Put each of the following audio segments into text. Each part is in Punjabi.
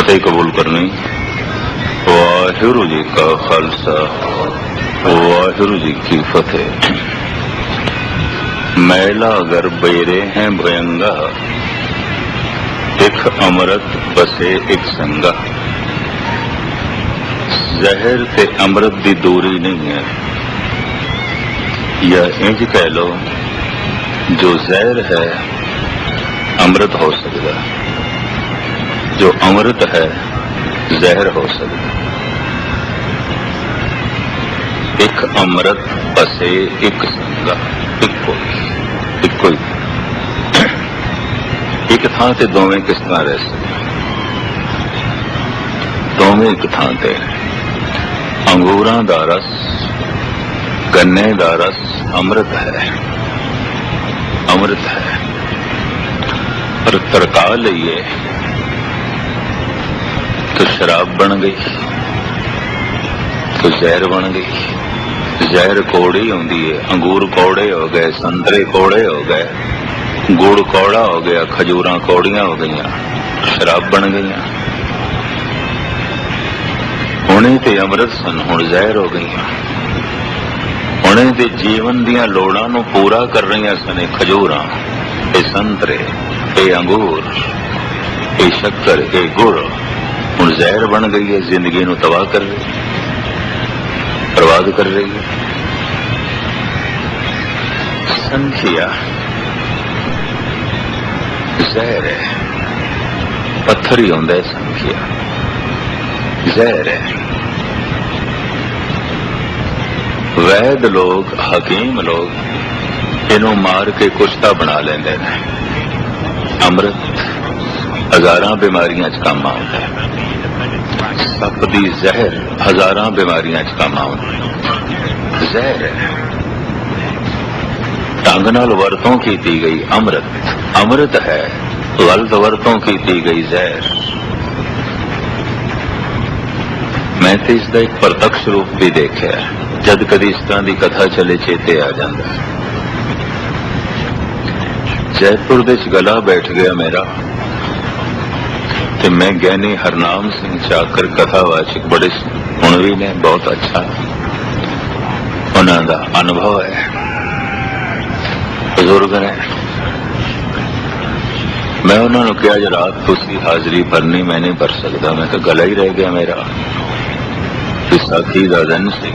ਫਤਿਹ ਕਬੂਲ ਕਰਨੀ ਵਾਹਿਗੁਰੂ ਜੀ ਕਾ ਖਾਲਸਾ ਵਾਹਿਗੁਰੂ ਜੀ ਕੀ ਫਤਿਹ ਮੈਲਾ ਅਗਰ ਬੇਰੇ ਹੈ ਭਯੰਗਾ ਇੱਕ ਅੰਮ੍ਰਿਤ ਬਸੇ ਇੱਕ ਸੰਗਾ ਜ਼ਹਿਰ ਤੇ ਅੰਮ੍ਰਿਤ ਦੀ ਦੂਰੀ ਨਹੀਂ ਹੈ ਜਾਂ ਇੰਜ ਕਹਿ ਲੋ ਜੋ ਜ਼ਹਿਰ ਹੈ ਅੰਮ੍ਰਿਤ ਹੋ ਸਕਦਾ ਜੋ ਅੰਮ੍ਰਿਤ ਹੈ ਜ਼ਹਿਰ ਹੋ ਸਕਦਾ ਇੱਕ ਅੰਮ੍ਰਿਤ ਬਸੇ ਇੱਕ ਸੰਗਾ ਇੱਕੋ ਇੱਕੋ ਹੀ ਇੱਕ ਥਾਂ ਤੇ ਦੋਵੇਂ ਕਿਸ ਤਰ੍ਹਾਂ ਰਹਿ ਸਕਦੇ ਦੋਵੇਂ ਇੱਕ ਥਾਂ ਤੇ ਅੰਗੂਰਾਂ ਦਾ ਰਸ ਗੰਨੇ ਦਾ ਰਸ ਅੰਮ੍ਰਿਤ ਹੈ ਅੰਮ੍ਰਿਤ ਹੈ ਪਰ ਤਰਕਾ ਲਈਏ तो ਸ਼ਰਾਬ ਬਣ ਗਈ, ਤੇ ਜ਼ਹਿਰ ਬਣ ਗਈ। ਜ਼ਹਿਰ ਕੋੜੀ ਹੁੰਦੀ ਹੈ ਅੰਗੂਰ ਕੋੜੇ ਹੋ ਗਏ, ਸੰਤਰੇ ਕੋੜੇ ਹੋ ਗਏ, ਗੁੜ ਕੋੜਾ ਹੋ ਗਿਆ, ਖਜੂਰਾਂ ਕੋੜੀਆਂ ਹੋ ਗਈਆਂ, ਸ਼ਰਾਬ ਬਣ ਗਈਆਂ। ਹੁਣੇ ਤੇ ਅੰਮ੍ਰਿਤ ਸਨ, ਹੁਣ ਜ਼ਹਿਰ ਹੋ ਗਈਆਂ। ਹੁਣੇ ਤੇ ਜੀਵਨ ਦੀਆਂ ਲੋੜਾਂ ਨੂੰ ਪੂਰਾ ਕਰ ਰਹੀਆਂ ਸਨ ਇਹ ਖਜੂਰਾਂ, ਇਹ ਸੰਤਰੇ, ਇਹ ਅੰਗੂਰ, ਇਹ ਸ਼ੱਕਰ, ਇਹ ਗੁੜ। ਹੁਣ ਜ਼ਹਿਰ ਬਣ ਗਈ ਹੈ, ਜ਼ਿੰਦਗੀ ਨੂੰ ਤਬਾਹ ਕਰ ਰਹੀ ਹੈ, ਬਰਬਾਦ ਕਰ ਰਹੀ ਹੈ। ਸੰਖਿਆ। ਜ਼ਹਿਰ ਹੈ। ਪੱਥਰ ਹੀ ਹੁੰਦਾ ਹੈ ਸੰਖਿਆ। ਜ਼ਹਿਰ ਹੈ। ਵੈਦ ਲੋਕ, ਹਕੀਮ ਲੋਕ, ਇਹਨੂੰ ਮਾਰ ਕੇ ਕੁਸ਼ਤਾ ਬਣਾ ਲੈਂਦੇ ਨੇ। ਅੰਮ੍ਰਿਤ, ਹਜ਼ਾਰਾਂ ਬਿਮਾਰੀਆਂ 'ਚ ਕੰਮ ਆਉਂਦਾ ਹੈ। ਸੱਪ ਦੀ ਜ਼ਹਿਰ ਹਜ਼ਾਰਾਂ ਬਿਮਾਰੀਆਂ 'ਚ ਕੰਮ ਆਉਂਦੀ ਜ਼ਹਿਰ ਹੈ। ਢੰਗ ਨਾਲ ਵਰਤੋਂ ਕੀਤੀ ਗਈ ਅੰਮ੍ਰਿਤ। ਅੰਮ੍ਰਿਤ ਹੈ। ਗਲਤ ਵਰਤੋਂ ਕੀਤੀ ਗਈ ਜ਼ਹਿਰ। ਮੈਂ ਤੇ ਇਸ ਦਾ ਇੱਕ ਪ੍ਰਤੱਖ ਰੂਪ ਵੀ ਦੇਖਿਆ ਜਦ ਕਦੀ ਇਸ ਤਰ੍ਹਾਂ ਦੀ ਕਥਾ ਚਲੇ ਚੇਤੇ ਆ ਜਾਂਦਾ ਜੈਪੁਰ ਦੇ ਚ ਗਲਾ ਬੈਠ ਗਿਆ ਮੇਰਾ। ਤੇ ਮੈਂ ਗਿਆਨੀ ਹਰਨਾਮ ਸਿੰਘ ਚਾਕਰ ਕਥਾਵਾਚਕ ਬੜੇ ਹੁਣ ਵੀ ਨੇ, ਬਹੁਤ ਅੱਛਾ। ਉਹਨਾਂ ਦਾ ਅਨੁਭਵ ਹੈ। ਬਜ਼ੁਰਗ ਨੇ। ਮੈਂ ਉਹਨਾਂ ਨੂੰ ਕਿਹਾ ਜੇ ਰਾਤ ਤੁਸੀਂ ਹਾਜ਼ਰੀ ਭਰਨੀ, ਮੈਂ ਨਹੀਂ ਭਰ ਸਕਦਾ। ਮੈਂ ਤਾਂ ਗਲਾ ਹੀ ਰਹਿ ਗਿਆ ਮੇਰਾ। ਵਿਸਾਖੀ ਦਾ ਦਿਨ ਸੀ।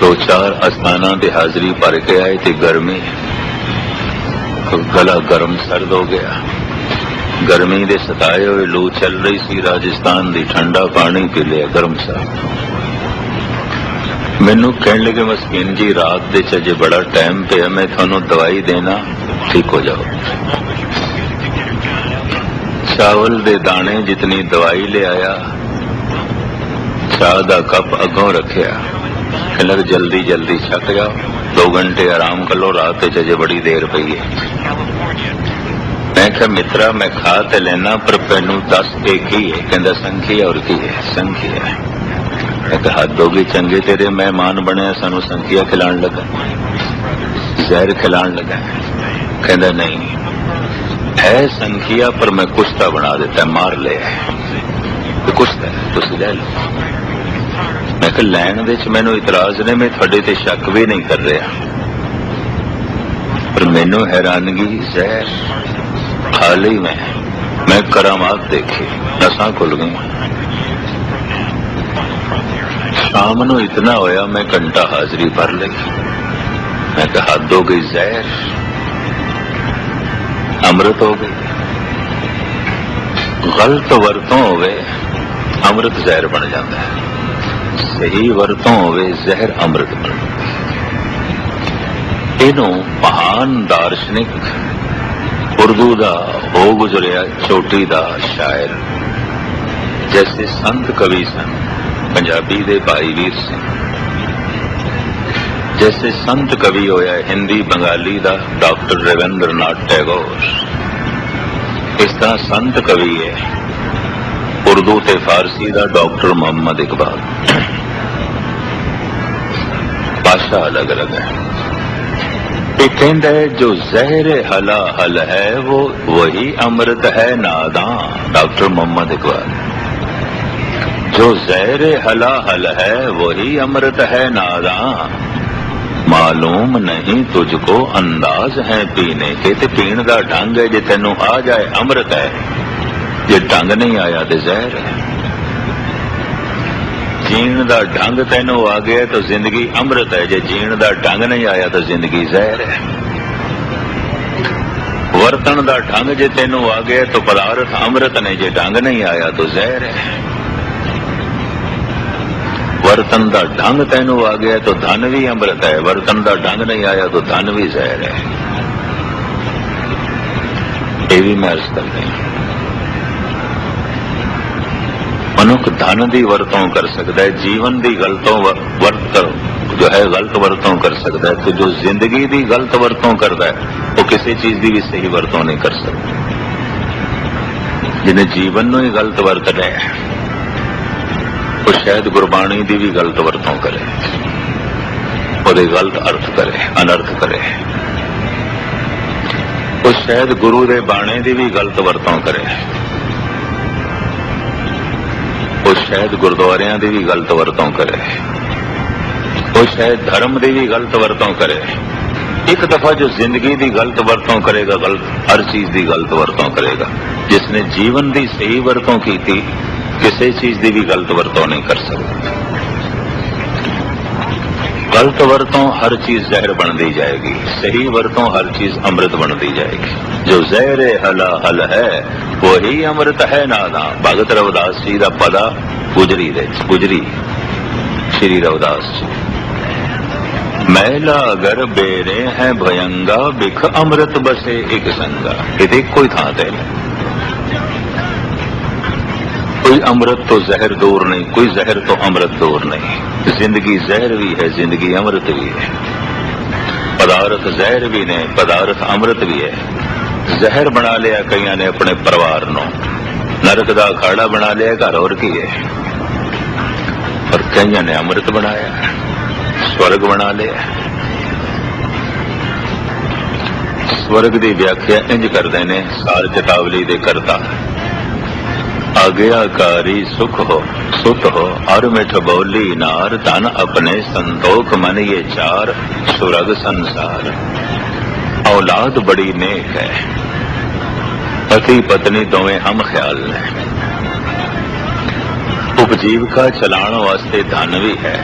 ਦੋ ਚਾਰ ਅਸਥਾਨਾਂ ਤੇ ਹਾਜ਼ਰੀ ਭਰ ਕੇ ਆਏ ਤੇ ਗਰਮੀ, ਗਲਾ ਗਰਮ ਸਰਦ ਹੋ ਗਿਆ। ਗਰਮੀ ਦੇ ਸਤਾਏ ਹੋਏ ਲੂ ਚੱਲ ਰਹੀ ਸੀ ਰਾਜਸਥਾਨ ਦੀ ਠੰਡਾ ਪਾਣੀ ਪੀ ਲਿਆ, ਗਰਮ ਸਰ ਮੈਨੂੰ ਕਹਿਣ ਲੱਗੇ ਮਸਕੀਨ ਜੀ, ਰਾਤ ਦੇ ਚ ਅਜੇ ਬੜਾ ਟਾਈਮ ਪਿਆ, ਮੈਂ ਤੁਹਾਨੂੰ ਦਵਾਈ ਦੇਣਾ, ਠੀਕ ਹੋ ਜਾਓ। ਚਾਵਲ ਦੇ ਦਾਣੇ ਜਿਤਨੀ ਦਵਾਈ ਲਿਆਇਆ, ਚਾਹ ਦਾ ਕੱਪ ਅੱਗੋਂ ਰੱਖਿਆ। ਕਿ ਜਲਦੀ ਜਲਦੀ ਛੱਕ ਜਾਓ 2 ਘੰਟੇ ਆਰਾਮ ਕਰ ਲਓ ਰਾਤ ਤੇ ਅਜੇ ਬੜੀ ਦੇਰ ਪਈ ਹੈ। ਮੈਂ ਕਿਹਾ, ਮਿੱਤਰਾ, ਮੈਂ ਖਾ ਤੇ ਲੈਣਾ ਪਰ ਮੈਨੂੰ ਦੱਸ ਕੇ ਕੀ ਹੈ? ਕਹਿੰਦਾ, ਸੰਖੀ ਔਰ ਕੀ ਹੈ? ਸੰਖੀ ਹੈ। ਮੈਂ ਕਿਹਾ, ਹੱਦ ਹੋ ਗਈ, ਚੰਗੇ ਤੇਰੇ ਮਹਿਮਾਨ ਬਣਿਆ, ਸਾਨੂੰ ਸੰਖੀਆ ਖਿਲਾਣ ਲੱਗਾ। ਜ਼ਹਿਰ ਖਿਲਾਣ ਲੱਗਾ। ਕਹਿੰਦਾ, ਨਹੀਂ। ਹੈ ਸੰਖੀਆ, ਪਰ ਮੈਂ ਕੁਸ਼ਤਾ ਬਣਾ ਦਿੱਤਾ, ਮਾਰ ਲਿਆ। ਤੇ ਕੁਸ਼ਤਾ, ਤੁਸੀਂ ਲੈ ਲਓ। ਮੈਂ ਕਿਹਾ, ਲੈਣ ਦੇ ਚ ਮੈਨੂੰ ਇਤਰਾਜ਼ ਨੇ, ਮੈਂ ਤੁਹਾਡੇ ਤੇ ਸ਼ੱਕ ਵੀ ਨਹੀਂ ਕਰ ਰਿਹਾ। ਪਰ ਮੈਨੂੰ ਹੈਰਾਨਗੀ, ਜ਼ਹਿਰ। ਖਾ ਲਈ ਮੈਂ ਮੈਂ ਕਰਾਮਾਤ ਦੇਖੀ ਨਸਾਂ ਖੁੱਲ ਗਈਆਂ ਸ਼ਾਮ ਨੂੰ ਇਤਨਾ ਹੋਇਆ ਮੈਂ ਘੰਟਾ ਹਾਜ਼ਰੀ ਭਰ ਲਈ ਮੈਂ ਕਿਹਾ ਹੱਦ ਹੋ ਗਈ ਜ਼ਹਿਰ ਅੰਮ੍ਰਿਤ ਹੋ ਗਈ ਗਲਤ ਵਰਤੋਂ ਹੋਵੇ ਅੰਮ੍ਰਿਤ ਜ਼ਹਿਰ ਬਣ ਜਾਂਦਾ ਹੈ ਸਹੀ ਵਰਤੋਂ ਹੋਵੇ ਜ਼ਹਿਰ ਅੰਮ੍ਰਿਤ ਬਣ ਜਾਂਦਾ ਇਹਨੂੰ ਮਹਾਨ ਦਾਰਸ਼ਨਿਕ ਉਰਦੂ ਦਾ ਹੋ ਗੁਜ਼ਰਿਆ ਛੋਟੀ ਦਾ ਸ਼ਾਇਰ। ਜੈਸੇ ਸੰਤ ਕਵੀ ਸਨ ਪੰਜਾਬੀ ਦੇ ਭਾਈ ਵੀਰ ਸਿੰਘ। ਜੈਸੇ ਸੰਤ ਕਵੀ ਹੋਇਆ ਹਿੰਦੀ ਬੰਗਾਲੀ ਦਾ ਡਾਕਟਰ ਰਵਿੰਦਰਨਾਥ ਟੈਗੋਰ। ਇਸ ਤਰ੍ਹਾਂ ਸੰਤ ਕਵੀ ਹੈ। ਉਰਦੂ ਤੇ ਫਾਰਸੀ ਦਾ ਡਾਕਟਰ ਮੁਹੰਮਦ ਇਕਬਾਲ। ਭਾਸ਼ਾ ਅਲੱਗ ਅਲੱਗ ਹੈ। ਇਹ ਕਹਿੰਦਾ ਜੋ ਜ਼ਹਿਰ ਹਲਾ ਹਲ ਹੈ, ਉਹ ਵਹੀ ਅੰਮ੍ਰਿਤ ਹੈ ਨਾਦਾ ਡਾਕਟਰ ਮੁਹੰਮਦ ਇਕਬਾਲ। ਜੋ ਜ਼ਹਿਰ ਹਲਾ ਹਲ ਹੈ, ਵਹੀ ਅੰਮ੍ਰਿਤ ਹੈ ਨਾਦਾ ਮਾਲੂਮ ਨਹੀਂ ਤੁਝਕੋ ਅੰਦਾਜ਼ ਹੈ ਪੀਣੇ ਕੇ, ਤੇ ਪੀਣ ਦਾ ਢੰਗ ਹੈ ਜੇ ਤੈਨੂੰ ਆ ਜਾਏ ਅੰਮ੍ਰਿਤ ਹੈ। ਜੇ ਢੰਗ ਨਹੀਂ ਆਇਆ ਤੇ ਜ਼ਹਿਰ ਹੈ। ਜੀਣ ਦਾ ਢੰਗ ਤੈਨੂੰ ਆ ਗਿਆ ਤਾਂ ਜ਼ਿੰਦਗੀ ਅੰਮ੍ਰਿਤ ਹੈ। ਜੇ ਜੀਣ ਦਾ ਢੰਗ ਨਹੀਂ ਆਇਆ ਤਾਂ ਜ਼ਿੰਦਗੀ ਜ਼ਹਿਰ ਹੈ। ਵਰਤਣ ਦਾ ਢੰਗ ਜੇ ਤੈਨੂੰ ਆ ਗਿਆ ਤਾਂ ਪਦਾਰਥ ਅੰਮ੍ਰਿਤ ਨੇ ਜੇ ਢੰਗ ਨਹੀਂ ਆਇਆ ਤਾਂ ਜ਼ਹਿਰ ਹੈ। ਵਰਤਨ ਦਾ ਢੰਗ ਤੈਨੂੰ ਆ ਗਿਆ ਤਾਂ ਧਨ ਵੀ ਅੰਮ੍ਰਿਤ ਹੈ। ਵਰਤਨ ਦਾ ਢੰਗ ਨਹੀਂ ਆਇਆ ਤਾਂ ਧਨ ਵੀ ਜ਼ਹਿਰ ਹੈ। ਇਹ ਵੀ ਮੈਂ ਅਰਜ਼ ਕਰਦਾ ਮਨੁੱਖ ਧਨ ਦੀ ਵਰਤੋਂ ਕਰ ਸਕਦਾ ਹੈ, ਜੀਵਨ ਦੀ ਗਲਤੋਂ ਵਰਤ ਜੋ ਹੈ, ਗਲਤ ਵਰਤੋਂ ਕਰ ਸਕਦਾ ਹੈ ਤੇ ਜੋ ਜ਼ਿੰਦਗੀ ਦੀ ਗਲਤ ਵਰਤੋਂ ਕਰਦਾ ਹੈ, ਉਹ ਕਿਸੇ ਚੀਜ਼ ਦੀ ਵੀ ਸਹੀ ਵਰਤੋਂ ਨਹੀਂ ਕਰ ਸਕਦਾ। ਜਿਹਨੇ ਜੀਵਨ ਨੂੰ ਹੀ ਗਲਤ ਵਰਤ ਰਿਹਾ ਉਹ ਸ਼ਾਇਦ ਗੁਰਬਾਣੀ ਦੀ ਵੀ ਗਲਤ ਵਰਤੋਂ ਕਰੇ, ਉਹਦੇ ਗਲਤ ਅਰਥ ਕਰੇ, ਅਨਰਥ ਕਰੇ। ਉਹ ਸ਼ਾਇਦ ਗੁਰੂ ਦੇ ਬਾਣੇ ਦੀ ਵੀ ਗਲਤ ਵਰਤੋਂ ਕਰੇ। ਉਹ ਸ਼ਾਇਦ ਗੁਰਦੁਆਰਿਆਂ ਦੀ ਵੀ ਗਲਤ ਵਰਤੋਂ ਕਰੇ। ਉਹ ਸ਼ਾਇਦ ਧਰਮ ਦੀ ਵੀ ਗਲਤ ਵਰਤੋਂ ਕਰੇ। ਇੱਕ ਦਫਾ ਜੋ ਜ਼ਿੰਦਗੀ ਦੀ ਗਲਤ ਵਰਤੋਂ ਕਰੇਗਾ, ਗਲਤ ਹਰ ਚੀਜ਼ ਦੀ ਗਲਤ ਵਰਤੋਂ ਕਰੇਗਾ। ਜਿਸ ਨੇ ਜੀਵਨ ਦੀ ਸਹੀ ਵਰਤੋਂ ਕੀਤੀ, ਕਿਸੇ ਚੀਜ਼ ਦੀ ਵੀ ਗਲਤ ਵਰਤੋਂ ਨਹੀਂ ਕਰ ਸਕਦਾ। ਗਲਤ ਵਰਤੋਂ ਹਰ ਚੀਜ਼ ਜ਼ਹਿਰ ਬਣਦੀ ਜਾਏਗੀ, ਸਹੀ ਵਰਤੋਂ ਹਰ ਚੀਜ਼ ਅੰਮ੍ਰਿਤ ਬਣਦੀ ਜਾਏਗੀ। ਜੋ ਜ਼ਹਿਰ ਹਲਾ ਹਲ ਹੈ ਵਹੀ ਅੰਮ੍ਰਿਤ ਹੈ ਨਾਦਾ ਭਗਤ ਰਵਿਦਾਸ ਜੀ ਦਾ ਪਦਾ ਗੁਜਰੀ ਦੇ ਗੁਜਰੀ। ਸ਼੍ਰੀ ਰਵਿਦਾਸ ਜੀ। ਮੈਲਾ ਅਗਰ ਬੇਰੇ ਹੈ ਭਯੰਗਾ ਬਿਖ ਅੰਮ੍ਰਿਤ ਬਸੇ ਇੱਕ ਸੰਗਾ। ਇਹਦੇ ਕੋਈ ਥਾਂ ਤੇ ਨਹੀਂ। ਕੋਈ ਅੰਮ੍ਰਿਤ ਤੋਂ ਜ਼ਹਿਰ ਦੂਰ ਨਹੀਂ, ਕੋਈ ਜ਼ਹਿਰ ਤੋਂ ਅੰਮ੍ਰਿਤ ਦੂਰ ਨਹੀਂ। ਜ਼ਿੰਦਗੀ ਜ਼ਹਿਰ ਵੀ ਹੈ, ਜ਼ਿੰਦਗੀ ਅੰਮ੍ਰਿਤ ਵੀ ਹੈ। ਪਦਾਰਥ ਜ਼ਹਿਰ ਵੀ ਨੇ, ਪਦਾਰਥ ਅੰਮ੍ਰਿਤ ਵੀ ਹੈ। ਜ਼ਹਿਰ ਬਣਾ ਲਿਆ ਕਈਆਂ ਨੇ ਆਪਣੇ ਪਰਿਵਾਰ ਨੂੰ। ਨਰਕ ਦਾ ਅਖਾੜਾ ਬਣਾ ਲਿਆ, ਘਰ ਹੋਰ ਕੀ ਹੈ? ਪਰ ਕਈਆਂ ਨੇ ਅੰਮ੍ਰਿਤ ਬਣਾਇਆ, ਸਵਰਗ ਬਣਾ ਲਿਆ। ਸਵਰਗ ਦੀ ਵਿਆਖਿਆ ਇੰਜ ਕਰਦੇ ਨੇ, ਸਾਰ ਚਤਾਵਲੀ ਦੇ ਕਰਤਾ। आज्ञाकारी सुख हो सुत हो और मिठ बोली नार तन अपने संतोख मन ये चार सुरग संसार औलाद बड़ी नेक है पति पत्नी दोवें हम ख्याल ने ਉਪਜੀਵਕਾ ਚਲਾਉਣ ਵਾਸਤੇ ਧਨ ਵੀ ਹੈ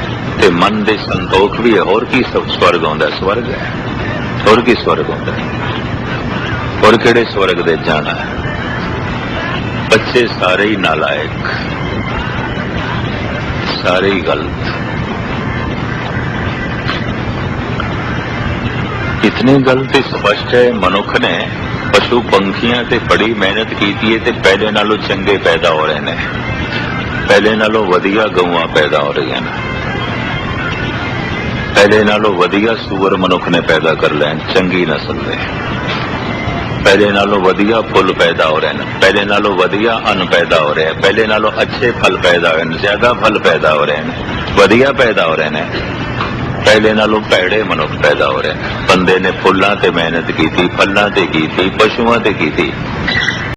ਤੇ ਮਨ ਦੇ ਸੰਤੋਖ ਵੀ ਹੈ ਹੋਰ ਕੀ ਸਭ ਸਵਰਗ ਆਉਂਦਾ ਸਵਰਗ ਹੈ ਹੋਰ ਕੀ ਸਵਰਗ ਆਉਂਦਾ ਹੋਰ ਕਿਹੜੇ ਸਵਰਗ ਦੇ ਜਾਣਾ ਹੈ ਬੱਚੇ ਸਾਰੇ ਹੀ ਨਾਲਾਇਕ ਸਾਰੇ ਹੀ ਗਲਤ ਇਤਨੇ ਗਲਤ ਸਪਸ਼ਟ ਹੈ ਮਨੁੱਖ ਨੇ ਪਸ਼ੂ ਪੰਖੀਆਂ ਤੇ ਬੜੀ ਮਿਹਨਤ ਕੀਤੀ ਹੈ ਤੇ ਪਹਿਲੇ ਨਾਲੋਂ ਚੰਗੇ ਪੈਦਾ ਹੋ ਰਹੇ ਨੇ ਪਹਿਲੇ ਨਾਲੋਂ ਵਧੀਆ ਗਊਆਂ ਪੈਦਾ ਹੋ ਰਹੀਆਂ ਨੇ ਪਹਿਲੇ ਨਾਲੋਂ ਵਧੀਆ ਸੂਰ ਮਨੁੱਖ ਨੇ ਪੈਦਾ ਕਰ ਲੈਣ ਚੰਗੀ ਨਸਲ ਦੇ ਪਹਿਲੇ ਨਾਲੋਂ ਵਧੀਆ ਫੁੱਲ ਪੈਦਾ ਹੋ ਰਹੇ ਨੇ। ਪਹਿਲੇ ਨਾਲੋਂ ਵਧੀਆ ਅੰਨ ਪੈਦਾ ਹੋ ਰਿਹਾ। ਹੈ ਪਹਿਲੇ ਨਾਲੋਂ ਅੱਛੇ ਫਲ ਪੈਦਾ ਹੋ ਰਹੇ ਨੇ। ਜ਼ਿਆਦਾ ਫਲ ਪੈਦਾ ਹੋ ਰਹੇ ਨੇ। ਵਧੀਆ ਪੈਦਾ ਹੋ ਰਹੇ ਨੇ। ਪਹਿਲੇ ਨਾਲੋਂ ਭੈੜੇ ਮਨੁੱਖ ਪੈਦਾ ਹੋ ਰਹੇ ਨੇ। ਬੰਦੇ ਨੇ ਫੁੱਲਾਂ ਤੇ ਮਿਹਨਤ ਕੀਤੀ, ਫਲਾਂ ਤੇ ਕੀਤੀ, ਪਸ਼ੂਆਂ ਤੇ ਕੀਤੀ।